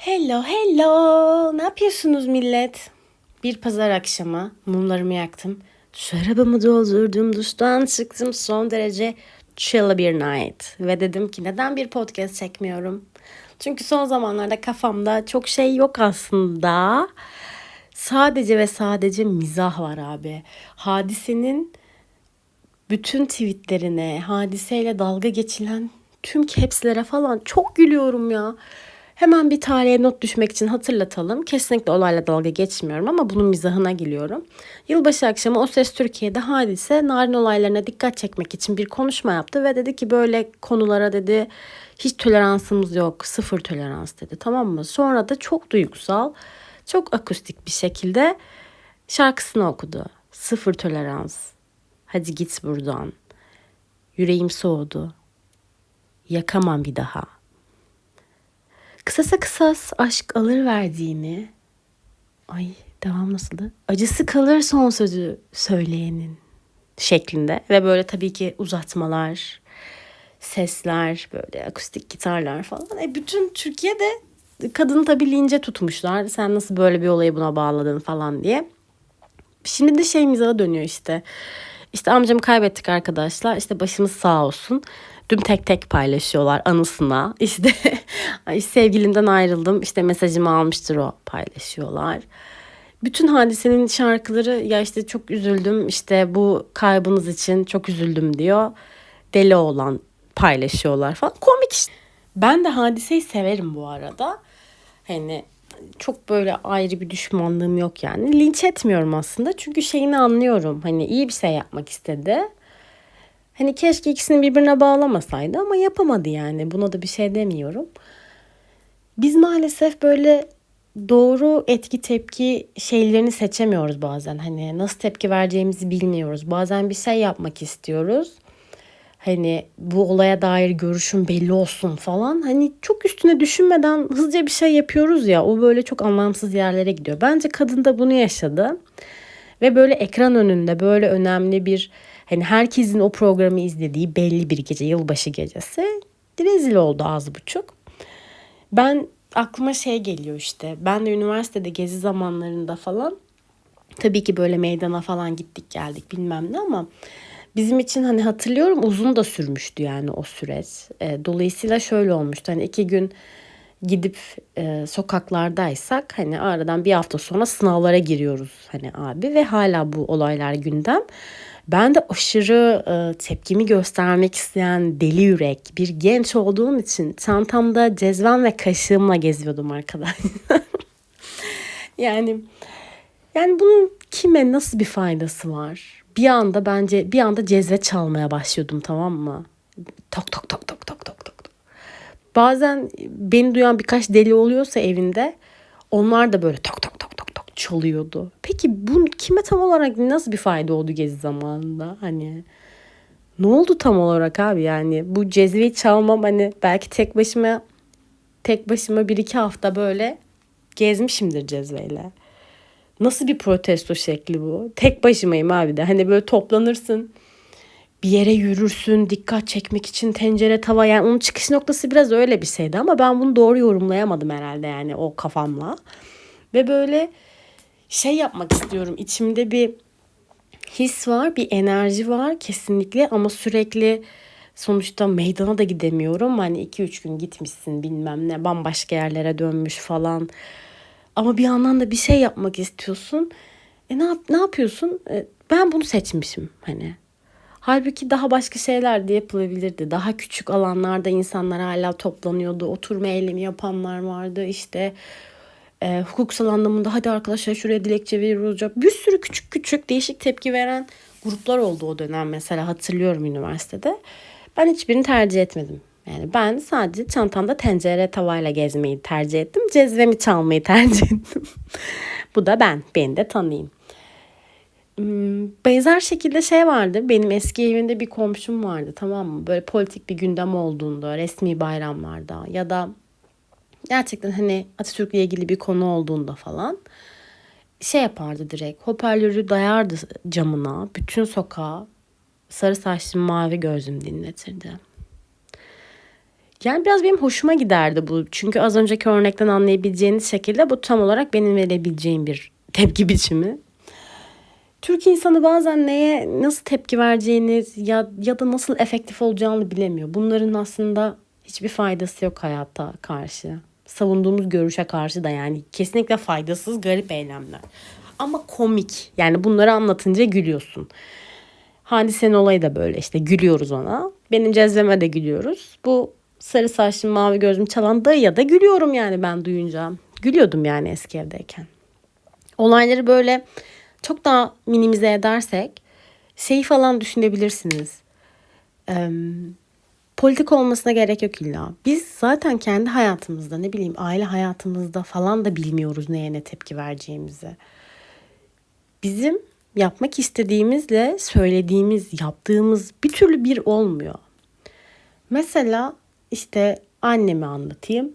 Hello hello. Ne yapıyorsunuz millet? Bir pazar akşamı mumlarımı yaktım. Şarabımı doldurdum, duştan çıktım. Son derece chill bir night. Ve dedim ki neden bir podcast çekmiyorum? Çünkü son zamanlarda kafamda çok şey yok aslında. Sadece ve sadece mizah var abi. Hadisenin bütün tweetlerine, hadiseyle dalga geçilen tüm capslere falan çok gülüyorum ya. Hemen bir tarihe not düşmek için hatırlatalım. Kesinlikle olayla dalga geçmiyorum ama bunun mizahına gülüyorum. Yılbaşı akşamı O Ses Türkiye'de hadise narin olaylarına dikkat çekmek için bir konuşma yaptı ve dedi ki böyle konulara dedi hiç toleransımız yok, sıfır tolerans dedi tamam mı? Sonra da çok duygusal, çok akustik bir şekilde şarkısını okudu. Sıfır tolerans. Hadi git buradan. Yüreğim soğudu. Yakamam bir daha. Kısasa kısas aşk alır verdiğini. Ay devam nasıldı? Acısı kalır son sözü söyleyenin şeklinde ve böyle tabii ki uzatmalar, sesler, böyle akustik gitarlar falan. E bütün Türkiye'de kadını tabii lince tutmuşlar. Sen nasıl böyle bir olayı buna bağladın falan diye. Şimdi de şey mizaha dönüyor işte. İşte amcamı kaybettik arkadaşlar. İşte başımız sağ olsun. Dün tek tek paylaşıyorlar anısına. İşte sevgilimden ayrıldım. İşte mesajımı almıştır o paylaşıyorlar. Bütün hadisenin şarkıları ya işte çok üzüldüm. İşte bu kaybınız için çok üzüldüm diyor. Deli olan paylaşıyorlar falan. Komik işte. Ben de hadiseyi severim bu arada. Hani çok böyle ayrı bir düşmanlığım yok yani. Linç etmiyorum aslında. Çünkü şeyini anlıyorum. Hani iyi bir şey yapmak istedi. Hani keşke ikisini birbirine bağlamasaydı ama yapamadı yani. Buna da bir şey demiyorum. Biz maalesef böyle doğru etki tepki şeylerini seçemiyoruz bazen. Hani nasıl tepki vereceğimizi bilmiyoruz. Bazen bir şey yapmak istiyoruz. Hani bu olaya dair görüşüm belli olsun falan. Hani çok üstüne düşünmeden hızlıca bir şey yapıyoruz ya. O böyle çok anlamsız yerlere gidiyor. Bence kadın da bunu yaşadı. Ve böyle ekran önünde böyle önemli bir hani herkesin o programı izlediği belli bir gece yılbaşı gecesi rezil oldu az buçuk. Ben aklıma şey geliyor işte. Ben de üniversitede gezi zamanlarında falan tabii ki böyle meydana falan gittik geldik bilmem ne ama bizim için hani hatırlıyorum uzun da sürmüştü yani o süreç. E, dolayısıyla şöyle olmuştu. Hani iki gün gidip e, sokaklardaysak hani aradan bir hafta sonra sınavlara giriyoruz hani abi ve hala bu olaylar gündem. Ben de aşırı e, tepkimi göstermek isteyen deli yürek bir genç olduğum için çantamda cezvem ve kaşığımla geziyordum arkadaşlar. yani yani bunun kime nasıl bir faydası var? Bir anda bence bir anda cezve çalmaya başlıyordum tamam mı? Tok tok tok tok tok tok tok. Bazen beni duyan birkaç deli oluyorsa evinde onlar da böyle tok tok tok tok tok çalıyordu. Peki bu kime tam olarak nasıl bir fayda oldu gezi zamanında? Hani ne oldu tam olarak abi yani bu cezveyi çalmam hani belki tek başıma tek başıma bir iki hafta böyle gezmişimdir cezveyle. Nasıl bir protesto şekli bu? Tek başımayım abi de. Hani böyle toplanırsın bir yere yürürsün dikkat çekmek için tencere tava yani onun çıkış noktası biraz öyle bir şeydi ama ben bunu doğru yorumlayamadım herhalde yani o kafamla. Ve böyle şey yapmak istiyorum içimde bir his var bir enerji var kesinlikle ama sürekli sonuçta meydana da gidemiyorum. Hani 2-3 gün gitmişsin bilmem ne bambaşka yerlere dönmüş falan. Ama bir yandan da bir şey yapmak istiyorsun. E ne, yap ne yapıyorsun? E, ben bunu seçmişim hani. Halbuki daha başka şeyler de yapılabilirdi. Daha küçük alanlarda insanlar hala toplanıyordu. Oturma eylemi yapanlar vardı. İşte e, hukuksal anlamında hadi arkadaşlar şuraya dilekçe veriyoruz. Bir sürü küçük küçük değişik tepki veren gruplar oldu o dönem mesela hatırlıyorum üniversitede. Ben hiçbirini tercih etmedim. Yani ben sadece çantamda tencere tavayla gezmeyi tercih ettim. Cezvemi çalmayı tercih ettim. Bu da ben. Beni de tanıyın. Hmm, benzer şekilde şey vardı. Benim eski evimde bir komşum vardı tamam mı? Böyle politik bir gündem olduğunda, resmi bayramlarda ya da gerçekten hani Atatürk'le ilgili bir konu olduğunda falan şey yapardı direkt. Hoparlörü dayardı camına. Bütün sokağa sarı saçlı mavi gözüm dinletirdi. Yani biraz benim hoşuma giderdi bu. Çünkü az önceki örnekten anlayabileceğiniz şekilde bu tam olarak benim verebileceğim bir tepki biçimi. Türk insanı bazen neye nasıl tepki vereceğini ya ya da nasıl efektif olacağını bilemiyor. Bunların aslında hiçbir faydası yok hayata karşı. Savunduğumuz görüşe karşı da yani kesinlikle faydasız garip eylemler. Ama komik. Yani bunları anlatınca gülüyorsun. Hadisenin olayı da böyle işte gülüyoruz ona. Benim cezveme de gülüyoruz. Bu sarı saçlı mavi gözlüm çalan dayıya da gülüyorum yani ben duyunca. Gülüyordum yani eski evdeyken. Olayları böyle çok daha minimize edersek şeyi falan düşünebilirsiniz. Ee, politik olmasına gerek yok illa. Biz zaten kendi hayatımızda ne bileyim aile hayatımızda falan da bilmiyoruz neye ne tepki vereceğimizi. Bizim yapmak istediğimizle söylediğimiz, yaptığımız bir türlü bir olmuyor. Mesela işte annemi anlatayım.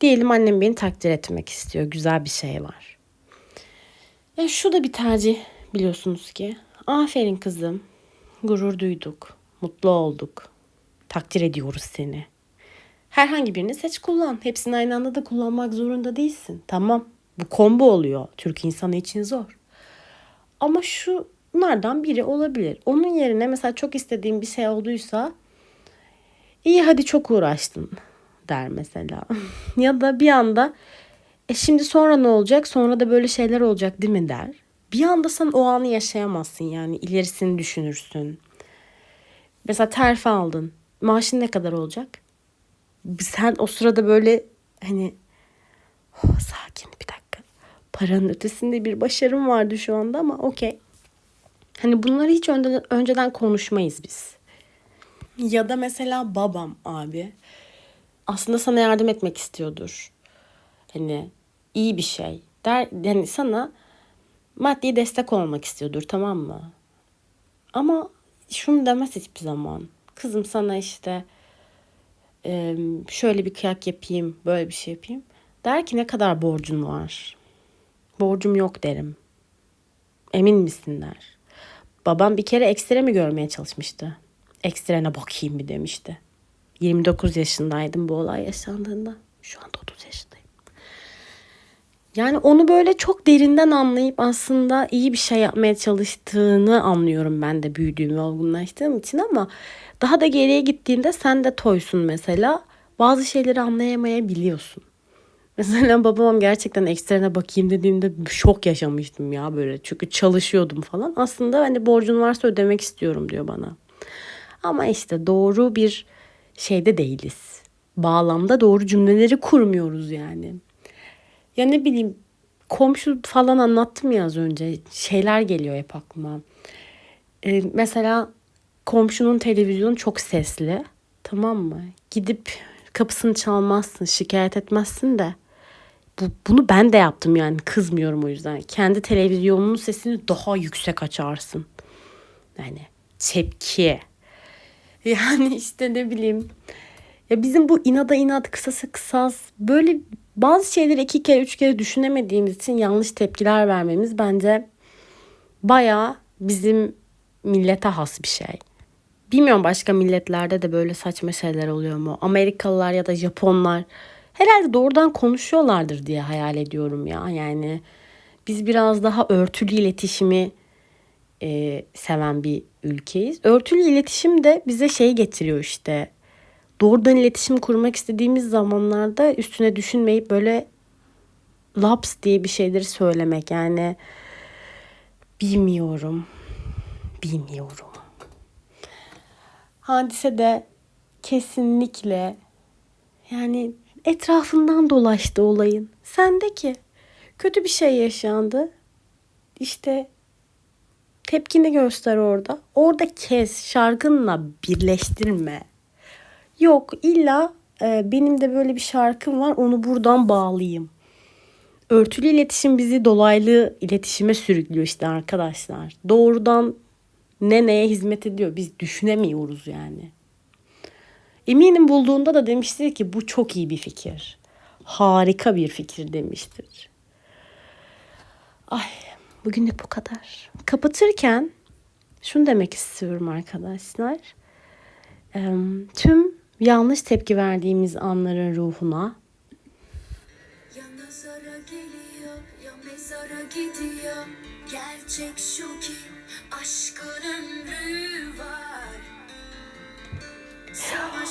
Diyelim annem beni takdir etmek istiyor. Güzel bir şey var. Ya şu da bir tercih biliyorsunuz ki. Aferin kızım. Gurur duyduk. Mutlu olduk. Takdir ediyoruz seni. Herhangi birini seç kullan. Hepsini aynı anda da kullanmak zorunda değilsin. Tamam. Bu combo oluyor. Türk insanı için zor. Ama şunlardan biri olabilir. Onun yerine mesela çok istediğim bir şey olduysa iyi hadi çok uğraştın der mesela. ya da bir anda e şimdi sonra ne olacak? Sonra da böyle şeyler olacak değil mi der. Bir anda sen o anı yaşayamazsın yani ilerisini düşünürsün. Mesela terfi aldın. Maaşın ne kadar olacak? Sen o sırada böyle hani oh, sakin bir dakika. Paranın ötesinde bir başarım vardı şu anda ama okey. Hani bunları hiç önceden, önceden konuşmayız biz. Ya da mesela babam abi aslında sana yardım etmek istiyordur. Hani iyi bir şey. Der, yani sana maddi destek olmak istiyordur tamam mı? Ama şunu demez hiçbir zaman. Kızım sana işte şöyle bir kıyak yapayım, böyle bir şey yapayım. Der ki ne kadar borcun var? Borcum yok derim. Emin misin der. Babam bir kere ekstra mi görmeye çalışmıştı? Ekstrene bakayım bir demişti. 29 yaşındaydım bu olay yaşandığında. Şu anda 30 yaşındayım. Yani onu böyle çok derinden anlayıp aslında iyi bir şey yapmaya çalıştığını anlıyorum ben de büyüdüğüm, olgunlaştığım için ama daha da geriye gittiğinde sen de toysun mesela. Bazı şeyleri anlayamayabiliyorsun. Mesela babam gerçekten ekstrene bakayım dediğimde şok yaşamıştım ya böyle. Çünkü çalışıyordum falan. Aslında hani borcun varsa ödemek istiyorum diyor bana. Ama işte doğru bir şeyde değiliz. Bağlamda doğru cümleleri kurmuyoruz yani. Ya ne bileyim komşu falan anlattım ya az önce. Şeyler geliyor hep aklıma. Ee, mesela komşunun televizyonu çok sesli. Tamam mı? Gidip kapısını çalmazsın, şikayet etmezsin de. Bu, bunu ben de yaptım yani kızmıyorum o yüzden. Kendi televizyonunun sesini daha yüksek açarsın. Yani tepki. Yani işte ne bileyim. Ya bizim bu inada inat kısası kısas böyle bazı şeyleri iki kere üç kere düşünemediğimiz için yanlış tepkiler vermemiz bence baya bizim millete has bir şey. Bilmiyorum başka milletlerde de böyle saçma şeyler oluyor mu? Amerikalılar ya da Japonlar herhalde doğrudan konuşuyorlardır diye hayal ediyorum ya. Yani biz biraz daha örtülü iletişimi e, seven bir ülkeyiz. Örtülü iletişim de bize şey getiriyor işte. Doğrudan iletişim kurmak istediğimiz zamanlarda üstüne düşünmeyip böyle laps diye bir şeyleri söylemek. Yani bilmiyorum. Bilmiyorum. Hadise de kesinlikle yani etrafından dolaştı olayın. Sendeki kötü bir şey yaşandı. İşte tepkini göster orada. Orada kes, şarkınla birleştirme. Yok illa e, benim de böyle bir şarkım var onu buradan bağlayayım. Örtülü iletişim bizi dolaylı iletişime sürüklüyor işte arkadaşlar. Doğrudan ne neye hizmet ediyor biz düşünemiyoruz yani. Eminim bulduğunda da demiştir ki bu çok iyi bir fikir. Harika bir fikir demiştir. Ay bugünlük bu kadar. Kapatırken şunu demek istiyorum arkadaşlar. Tüm yanlış tepki verdiğimiz anların ruhuna geliyor ya gidiyor Gerçek şu ki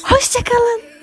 Hoşçakalın.